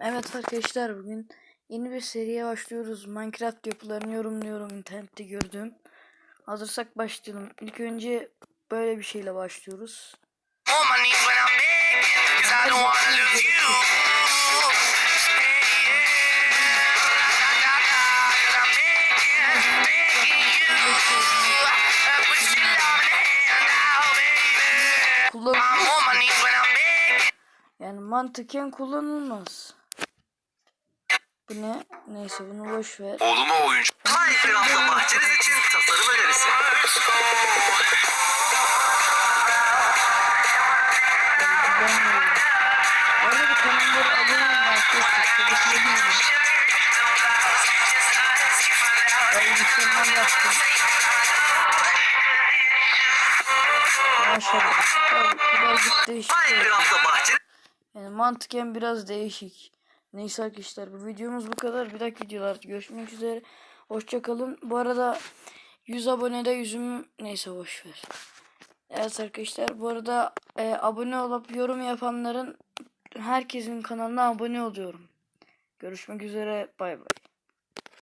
Evet arkadaşlar bugün yeni bir seriye başlıyoruz. Minecraft yapılarını yorumluyorum internette gördüğüm. Hazırsak başlayalım. İlk önce böyle bir şeyle başlıyoruz. Uh. Kullan yani mantıken kullanılmaz. Bu ne? Neyse bunu boş ver. Oluma oyuncu. Minecraft'ta bahçeniz için tasarım önerisi. Maşallah. Birazcık değişik Yani mantıken biraz değişik. Neyse arkadaşlar bu videomuz bu kadar. Bir dahaki videolarda görüşmek üzere. Hoşçakalın. Bu arada 100 abonede yüzümü neyse boş ver. Evet arkadaşlar bu arada e, abone olup yorum yapanların herkesin kanalına abone oluyorum. Görüşmek üzere. Bay bay.